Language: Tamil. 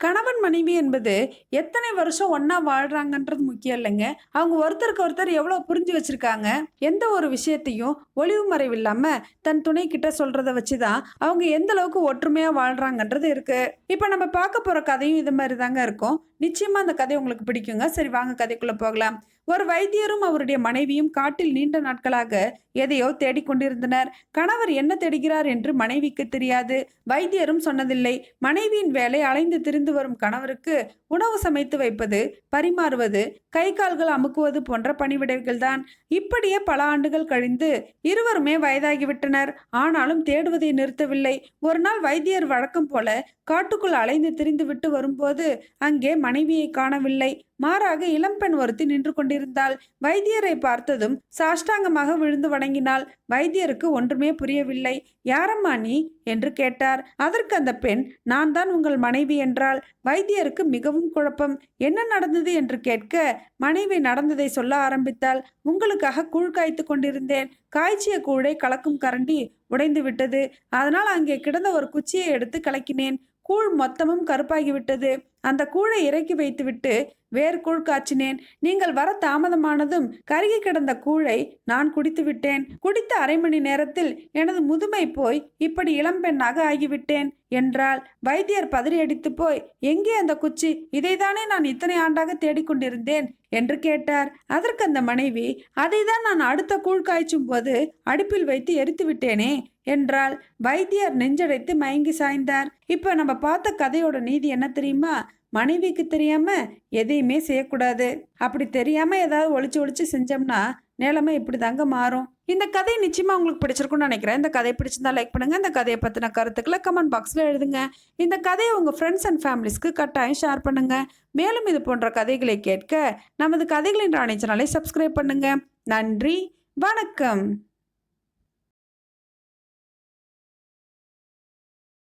கணவன் மனைவி என்பது எத்தனை வருஷம் ஒன்றா வாழ்றாங்கன்றது முக்கியம் இல்லைங்க. அவங்க ஒருத்தருக்கு ஒருத்தர் எவ்வளோ புரிஞ்சு வச்சிருக்காங்க எந்த ஒரு விஷயத்தையும் ஒளிவு மறைவு இல்லாம தன் துணை கிட்ட சொல்றத வச்சுதான் அவங்க எந்த அளவுக்கு ஒற்றுமையா வாழ்றாங்கன்றது இருக்கு. இப்ப நம்ம பார்க்க போற கதையும் இது மாதிரி தாங்க இருக்கும். நிச்சயமா அந்த கதை உங்களுக்கு பிடிக்குங்க. சரி வாங்க கதைக்குள்ள போகலாம். ஒரு வைத்தியரும் அவருடைய மனைவியும் காட்டில் நீண்ட நாட்களாக எதையோ தேடிக்கொண்டிருந்தனர் கணவர் என்ன தேடுகிறார் என்று மனைவிக்கு தெரியாது. வைத்தியரும் சொன்னதில்லை. மனைவியின் வேலை அலைந்து திரிந்து வரும் கணவருக்கு உணவு சமைத்து வைப்பது பரிமாறுவது கை கால்கள் அமுக்குவது போன்ற பணிவிடைகள் தான் இப்படியே பல ஆண்டுகள் கழிந்து இருவருமே வயதாகிவிட்டனர். ஆனாலும் தேடுவதை நிறுத்தவில்லை. ஒரு நாள் வைத்தியர் வழக்கம் போல காட்டுக்குள் அலைந்து திரிந்து விட்டு வரும்போது அங்கே மனைவியை காணவில்லை. மாறாக இளம்பெண் ஒருத்தி நின்று கொண்டிருந்தாள். வைத்தியரை பார்த்ததும் சாஷ்டாங்கமாக விழுந்து வணங்கினாள். வைத்தியருக்கு ஒன்றுமே புரியவில்லை. யாரம்மா நீ? என்று கேட்டார். அதற்கு அந்த பெண் நான் தான் உங்கள் மனைவி என்றாள். வைத்தியருக்கு மிகவும் குழப்பம். என்ன நடந்தது? என்று கேட்க மனைவி நடந்ததை சொல்ல ஆரம்பித்தாள். உங்களுக்காக கூழ் காய்த்து கொண்டிருந்தேன். காய்ச்சிய கூழை கலக்கும் கரண்டி உடைந்து விட்டது. அதனால் அங்கே கிடந்த ஒரு குச்சியை எடுத்து கலக்கினேன். கூழ் மொத்தமும் கருப்பாகிவிட்டது அந்த கூழை இறக்கி வைத்துவிட்டு வேறு கூழ் காய்ச்சினேன். நீங்கள் வர தாமதமானதும் கருகி கிடந்த கூழை நான் குடித்து விட்டேன். குடித்த அரை மணி நேரத்தில் எனது முதுமை போய் இப்படி இளம்பெண்ணாக ஆகிவிட்டேன் என்றால் வைத்தியர் பதறியடித்து போய் எங்கே அந்த குச்சி? இதைதானே நான் இத்தனை ஆண்டாக தேடிக்கொண்டிருந்தேன் என்று கேட்டார். அதற்கு அந்த மனைவி அதைதான் நான் அடுத்த கூழ் காய்ச்சும் போது அடுப்பில் வைத்து எரித்து விட்டேனே என்றால் வைத்தியர் நெஞ்சடைத்து மயங்கி சாய்ந்தார். இப்ப நம்ம பார்த்த கதையோட நீதி என்ன தெரியுமா? மனைவிக்கு தெரியாம எதையுமே செய்யக்கூடாது. அப்படி தெரியாம ஏதாவது ஒழிச்சு ஒழிச்சு செஞ்சோம்னா நிலைமை இப்படி தாங்க மாறும். இந்த கதை நிச்சயமா உங்களுக்கு பிடிச்சிருக்கும்னு நினைக்கிறேன். இந்த கதை பிடிச்சிருந்தா லைக் பண்ணுங்க. இந்த கதையை பத்தின கருத்துக்களை கமெண்ட் பாக்ஸ்ல எழுதுங்க. இந்த கதையை உங்க ஃப்ரெண்ட்ஸ் அண்ட் ஃபேமிலிஸ்க்கு கட்டாயம் ஷேர் பண்ணுங்க. மேலும் இது போன்ற கதைகளை கேட்க நமது கதைகளின் ராணி சேனலை சப்ஸ்கிரைப் பண்ணுங்க. நன்றி. வணக்கம்.